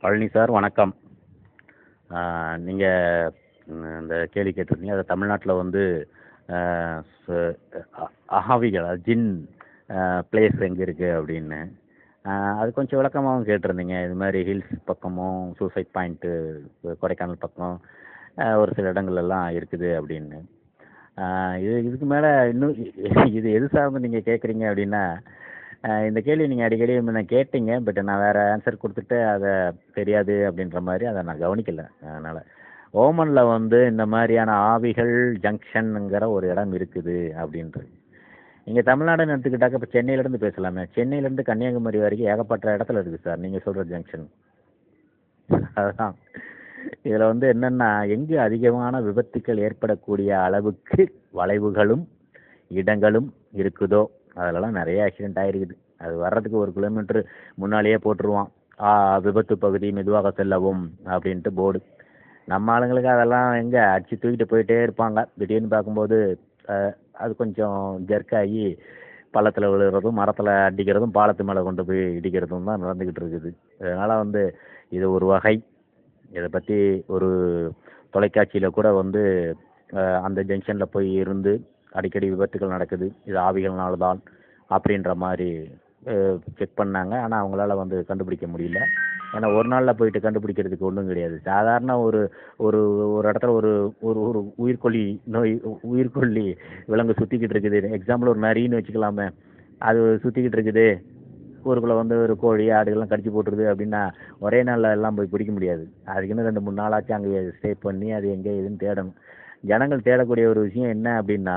Palani sir வணக்கம். நீங்கள் இந்த கேள்வி கேட்டிருந்தீங்க. அது தமிழ்நாட்டில் வந்து ச- அஹாவிகள் ஜின் பிளேஸ் எங்கே இருக்குது அப்படின்னு. அது கொஞ்சம் விளக்கமாகவும் கேட்டிருந்தீங்க. இது மாதிரி ஹில்ஸ் பக்கமும் சூசைட் பாயிண்ட்டு கொடைக்கானல் பக்கம் ஒரு சில இடங்கள்லாம் இருக்குது அப்படின்னு. இது இதுக்கு மேலே இன்னும் இது எது சார்ந்து நீங்கள் கேட்குறீங்க அப்படின்னா இந்த கேள்வி நீங்கள் அடிக்கடி முன்ன கேட்டீங்க பட் நான் வேறு ஆன்சர் கொடுத்துட்டு அதை தெரியாது அப்படின்ற மாதிரி அதை நான் கவனிக்கல. அதனால் ஓமனில் வந்து இந்த மாதிரியான ஆவிகள் ஜங்ஷனுங்கிற ஒரு இடம் இருக்குது அப்படின்றது. இங்கே தமிழ்நாடுன்னு எடுத்துக்கிட்டாக்க இப்போ சென்னையிலேருந்து பேசலாமே. சென்னையிலேருந்து கன்னியாகுமரி வரைக்கும் ஏகப்பட்ட இடத்துல இருக்குது சார் நீங்கள் சொல்கிற ஜங்ஷன் அதுதான் இதில் வந்து என்னென்னா எங்கே அதிகமான விபத்துக்கள் ஏற்படக்கூடிய அளவுக்கு வளைவுகளும் இடங்களும் இருக்குதோ அதிலலாம் நிறைய ஆக்சிடென்ட் ஆகிருக்குது அது வர்றதுக்கு ஒரு கிலோமீட்டர் முன்னாலேயே போட்டுருவான். ஆ, விபத்து பகுதி மெதுவாக செல்லவும் அப்படின்ட்டு போர்டு நம்ம ஆளுங்களுக்கு அதெல்லாம் எங்கே? அடிச்சு தூக்கிட்டு போயிட்டே இருப்பாங்க. திடீர்னு பார்க்கும்போது அது கொஞ்சம் ஜர்க்காகி பள்ளத்தில் விழுகிறதும் மரத்தில் அடிக்கிறதும் பாலத்து மேலே கொண்டு போய் இடிக்கிறதும் தான் நடந்துக்கிட்டு இருக்குது. அதனால் வந்து இது ஒரு வகை. இதை பற்றி ஒரு தொலைக்காட்சியில் கூட வந்து அந்த ஜங்ஷனில் போய் இருந்து அடிக்கடி விபத்துகள் நடக்குது. இது ஆவிகள்னால தான் அப்படின்ற மாதிரி செக் பண்ணாங்க. ஆனால் அவங்களால வந்து கண்டுபிடிக்க முடியல. ஏன்னா ஒரு நாளில் போயிட்டு கண்டுபிடிக்கிறதுக்கு ஒன்றும் கிடையாது. சாதாரண ஒரு ஒரு ஒரு இடத்துல ஒரு ஒரு ஒரு உயிர்கொல்லி நோய் உயிர்கொல்லி விலங்கு சுற்றிக்கிட்டு இருக்குது. எக்ஸாம்பிள் ஒரு நரின்னு வச்சுக்கலாமே. அது சுற்றிக்கிட்டு இருக்குது. ஊருக்குள்ளே வந்து ஒரு கோழி ஆடுகள்லாம் கடிச்சு போட்டுருது அப்படின்னா ஒரே நாளில் எல்லாம் போய் பிடிக்க முடியாது. அதுக்குன்னு ரெண்டு மூணு நாளாச்சும் அங்கே ஸ்டே பண்ணி அது எங்கே ஏதுன்னு தேடணும். ஜனங்கள் தேடக்கூடிய ஒரு விஷயம் என்ன அப்படின்னா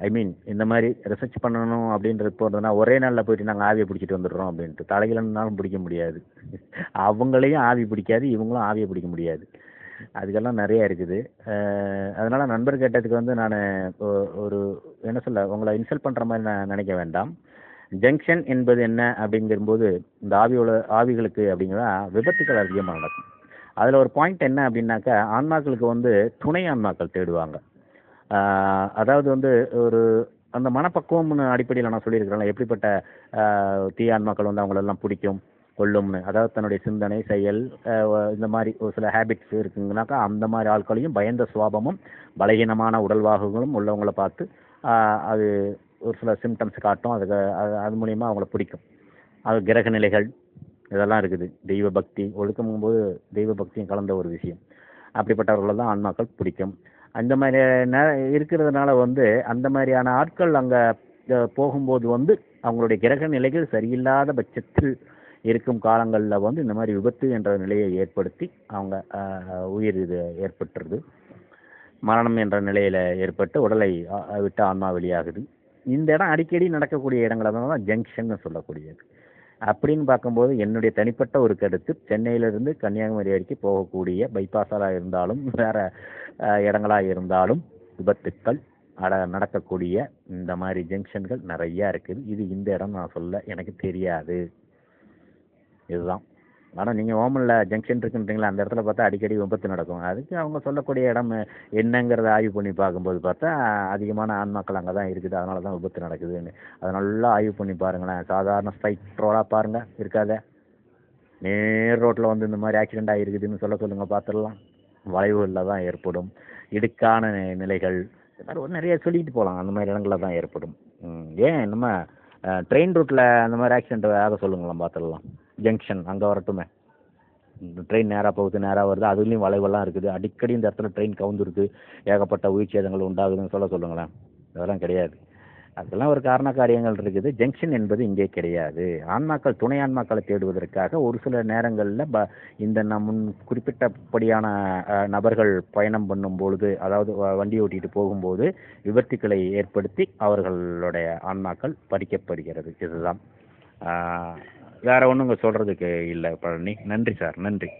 ஐ மீன் இந்த மாதிரி ரிசர்ச் பண்ணணும் அப்படின்றது போகிறதுனா ஒரே நாளில் போயிட்டு நாங்கள் ஆவியை பிடிச்சிட்டு வந்துடுறோம் அப்படின்ட்டு. தலைகிலன்னாலும் பிடிக்க முடியாது. அவங்களையும் ஆவி பிடிக்காது இவங்களும் ஆவியை பிடிக்க முடியாது. அதுக்கெல்லாம் நிறையா இருக்குது. அதனால் நண்பர் கேட்டதுக்கு வந்து நான் ஒரு என்ன சொல்ல உங்களை இன்சல்ட் பண்ணுற மாதிரி நான் நினைக்க வேண்டாம். ஜங்ஷன் என்பது என்ன அப்படிங்கும்போது இந்த ஆவியோட ஆவிகளுக்கு அப்படிங்கிறதா விபத்துக்கள் அதிகமாக நடக்கும். அதில் ஒரு பாயிண்ட் என்ன அப்படின்னாக்கா ஆன்மாக்களுக்கு வந்து துணை ஆன்மாக்கள் தேடுவாங்க. அதாவது வந்து ஒரு அந்த மனப்பக்குவம்னு அடிப்படையில் நான் சொல்லியிருக்கிறேன் எப்படிப்பட்ட ஆஹ் வந்து அவங்களெல்லாம் பிடிக்கும் கொள்ளும்னு அதாவது தன்னுடைய சிந்தனை செயல் இந்த மாதிரி ஒரு சில ஹேபிட்ஸ் இருக்குங்கனாக்கா அந்த மாதிரி ஆட்களையும் பயந்த சுவாபமும் பலகீனமான உடல்வாகுகளும் உள்ளவங்களை பார்த்து அது ஒரு சில சிம்டம்ஸ் காட்டும். அதுக்கு அது அது மூலியமாக அவங்கள பிடிக்கும். அது கிரக நிலைகள் இதெல்லாம் இருக்குது. தெய்வ பக்தி ஒழுக்கமும் போது தெய்வ பக்தியும் கலந்த ஒரு விஷயம். அப்படிப்பட்டவர்களை தான் ஆன்மாக்கள் பிடிக்கும். அந்த மாதிரி இருக்கிறதுனால வந்து அந்த மாதிரியான ஆட்கள் அங்கே போகும்போது வந்து அவங்களுடைய கிரக நிலைகள் சரியில்லாத பட்சத்தில் இருக்கும் காலங்களில் வந்து இந்த மாதிரி விபத்து என்ற நிலையை ஏற்படுத்தி அவங்க உயிர் இது ஏற்பட்டுருது. மரணம் என்ற நிலையில் ஏற்பட்டு உடலை விட்டு ஆன்மா வெளியாகுது. இந்த இடம் அடிக்கடி நடக்கக்கூடிய இடங்களை தான் ஜங்ஷன் சொல்லக்கூடியது. அப்படின்னு பார்க்கும்போது என்னுடைய தனிப்பட்ட ஒரு கருத்து. சென்னையிலிருந்து கன்னியாகுமரி வரைக்கும் போகக்கூடிய பைபாஸாக இருந்தாலும் வேற இடங்களாக இருந்தாலும் விபத்துக்கள் அட நடக்கக்கூடிய இந்த மாதிரி ஜங்ஷன்கள் நிறையா இருக்குது. இது இந்த இடம் நான் சொல்ல எனக்கு தெரியாது. இதுதான். ஆனால் நீங்கள் ஓமனில் ஜங்ஷன் இருக்குன்றீங்களா அந்த இடத்துல பார்த்தா அடிக்கடி விபத்து நடக்கும். அதுக்கு அவங்க சொல்லக்கூடிய இடம் என்னங்கிறத ஆய்வு பண்ணி பார்க்கும்போது பார்த்தா அதிகமான ஆன்மாக்கள் அங்கே தான் இருக்குது அதனால தான் விபத்து நடக்குதுன்னு. அதை நல்லா ஆய்வு பண்ணி பாருங்களேன். சாதாரண ஸ்ட்ரைட் ரோடாக பாருங்கள் இருக்காத. நேர் ரோட்டில் வந்து இந்த மாதிரி ஆக்சிடெண்ட் ஆகிருக்குதுன்னு சொல்ல சொல்லுங்கள் பார்த்துடலாம். வளைவுகளில் தான் ஏற்படும். இடுக்கான நிலைகள் இது மாதிரி ஒரு நிறைய சொல்லிட்டு போகலாம். அந்த மாதிரி இடங்களில் தான் ஏற்படும். ம், ஏன் நம்ம ட்ரெயின் ரூட்டில் அந்த மாதிரி ஆக்சிடென்ட் ஆக சொல்லுங்களேன் பார்த்துடலாம். ஜங்ஷன் அங்கே வரட்டுமே. ட்ரெயின் நேராக போகுது நேராக வருது அதுலேயும் வளைவெல்லாம் இருக்குது. அடிக்கடி இந்த இடத்துல ட்ரெயின் கவுந்துருக்கு. ஏகப்பட்ட உயிர் சேதங்கள் உண்டாகுதுன்னு சொல்ல சொல்லுங்களேன். அதெல்லாம் கிடையாது. அதெல்லாம் ஒரு காரண காரியங்கள் இருக்குது. ஜங்ஷன் என்பது இங்கே கிடையாது. ஆன்மாக்கள் துணை ஆன்மாக்களை தேடுவதற்காக ஒரு சில நேரங்களில் ப இந்த நம் முன் குறிப்பிட்டபடியான நபர்கள் பயணம் பண்ணும் பொழுது அதாவது வ- வண்டி ஓட்டிட்டு போகும்போது விபத்துக்களை ஏற்படுத்தி அவர்களுடைய ஆன்மாக்கள் பறிக்கப்படுகிறது. இதுதான். வேற ஒன்றும் இங்கே சொல்கிறதுக்கு இல்லை பழனி. நன்றி சார் நன்றி.